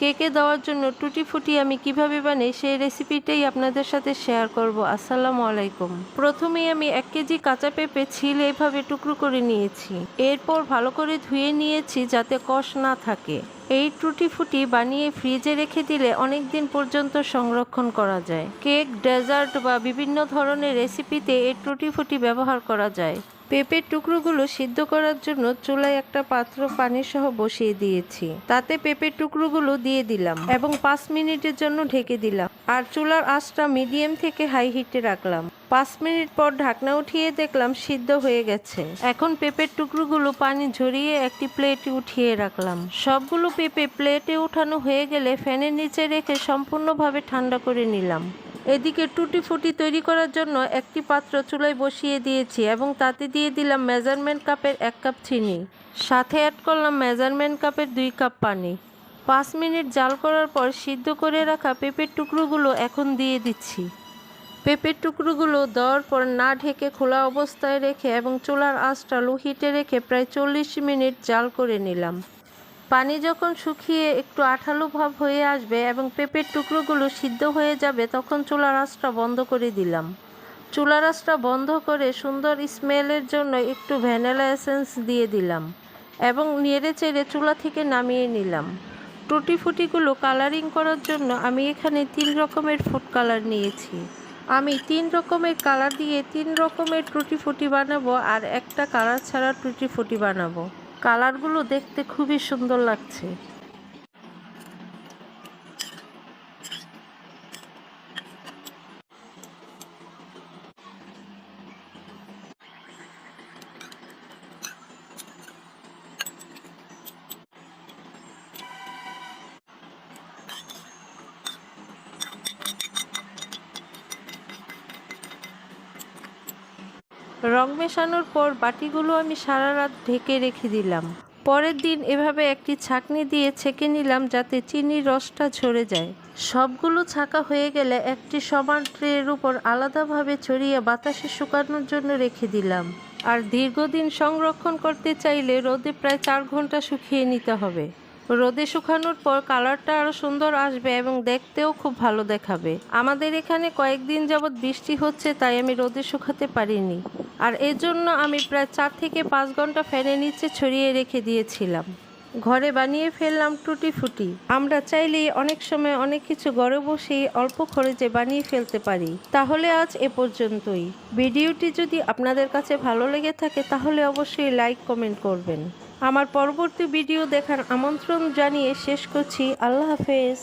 কেকে দেওয়ার জন্য টুটি ফুটি আমি কীভাবে বানাই সেই রেসিপিটাই আপনাদের সাথে শেয়ার করব। আসসালামু আলাইকুম। প্রথমেই আমি এক কেজি কাঁচা পেঁপে ছিলে এভাবে টুকরো করে নিয়েছি। এরপর ভালো করে ধুয়ে নিয়েছি যাতে কষ না থাকে। এই টুটি ফুটি বানিয়ে ফ্রিজে রেখে দিলে অনেক দিন পর্যন্ত সংরক্ষণ করা যায়। কেক, ডেজার্ট বা বিভিন্ন ধরনের রেসিপিতে এই টুটি ফুটি ব্যবহার করা যায়। পেঁপের টুকরোগুলো সিদ্ধ করার জন্য চুলায় একটা পাত্র পানি সহ বসিয়ে দিয়েছি। তাতে পেঁপের টুকরোগুলো দিয়ে দিলাম এবং পাঁচ মিনিটের জন্য ঢেকে দিলাম। আর চুলার আঁচটা মিডিয়াম থেকে হাই হিটে রাখলাম। পাঁচ মিনিট পর ঢাকনা উঠিয়ে দেখলাম সিদ্ধ হয়ে গেছে। এখন পেঁপের টুকরোগুলো পানি ঝরিয়ে একটি প্লেটে উঠিয়ে রাখলাম। সবগুলো পেঁপে প্লেটে উঠানো হয়ে গেলে ফ্যানের নিচে রেখে সম্পূর্ণভাবে ঠান্ডা করে নিলাম। এদিকে টুটি ফুটি তৈরি করার জন্য একটি পাত্র চুলায় বসিয়ে দিয়েছি এবং তাতে দিয়ে দিলাম মেজারমেন্ট কাপের এক কাপ চিনি। সাথে অ্যাড করলাম মেজারমেন্ট কাপের দুই কাপ পানি। পাঁচ মিনিট জাল করার পর সিদ্ধ করে রাখা পেঁপের টুকরোগুলো এখন দিয়ে দিচ্ছি। পেঁপের টুকরোগুলো দেওয়ার পর না ঢেকে খোলা অবস্থায় রেখে এবং চুলার আঁচটা লো রেখে প্রায় চল্লিশ মিনিট জাল করে নিলাম। পানি যখন শুকিয়ে একটু আঠালো ভাব হয়ে আসবে এবং পেঁপের টুকরোগুলো সিদ্ধ হয়ে যাবে, তখন চুলার আঁচটা বন্ধ করে দিলাম। চুলার আঁচটা বন্ধ করে সুন্দর স্মেলের জন্য একটু ভ্যানিলা এসেন্স দিয়ে দিলাম এবং নেড়ে চেড়ে চুলা থেকে নামিয়ে নিলাম। টুটি ফুটিগুলো কালারিং করার জন্য আমি এখানে তিন রকমের ফুড কালার নিয়েছি। আমি তিন রকমের কালার দিয়ে তিন রকমের টুটি ফুটি বানাবো আর একটা কালার ছাড়া টুটি ফুটি বানাবো। কালারগুলো দেখতে খুবই সুন্দর লাগছে। রং মেশানোর পর বাটিগুলো আমি সারা রাত ঢেকে রেখে দিলাম। পরের দিন এভাবে একটি ছাঁকনি দিয়ে ছেঁকে নিলাম যাতে চিনির রসটা ঝরে যায়। সবগুলো ছাকা হয়ে গেলে একটি সমান ট্রের উপর আলাদাভাবে ছড়িয়ে বাতাসে শুকানোর জন্য রেখে দিলাম। আর দীর্ঘদিন সংরক্ষণ করতে চাইলে রোদে প্রায় চার ঘণ্টা শুকিয়ে নিতে হবে। রোদে শুকানোর পর কালারটা আরও সুন্দর আসবে এবং দেখতেও খুব ভালো দেখাবে। আমাদের এখানে কয়েকদিন যাবৎ বৃষ্টি হচ্ছে, তাই আমি রোদে শুকাতে পারিনি। আর এর জন্য আমি প্রায় চার থেকে পাঁচ ঘণ্টা ফ্যানের নিচে ছড়িয়ে রেখে দিয়েছিলাম। ঘরে বানিয়ে ফেললাম টুটি ফুটি আমরা চাইলেই অনেক সময় অনেক কিছু ঘরে বসেই অল্প খরচে বানিয়ে ফেলতে পারি। তাহলে আজ এ পর্যন্তই। ভিডিওটি যদি আপনাদের কাছে ভালো লেগে থাকে, তাহলে অবশ্যই লাইক, কমেন্ট করবেন। আমার পরবর্তী ভিডিও দেখার আমন্ত্রণ জানিয়ে শেষ করছি। আল্লাহ হাফেজ।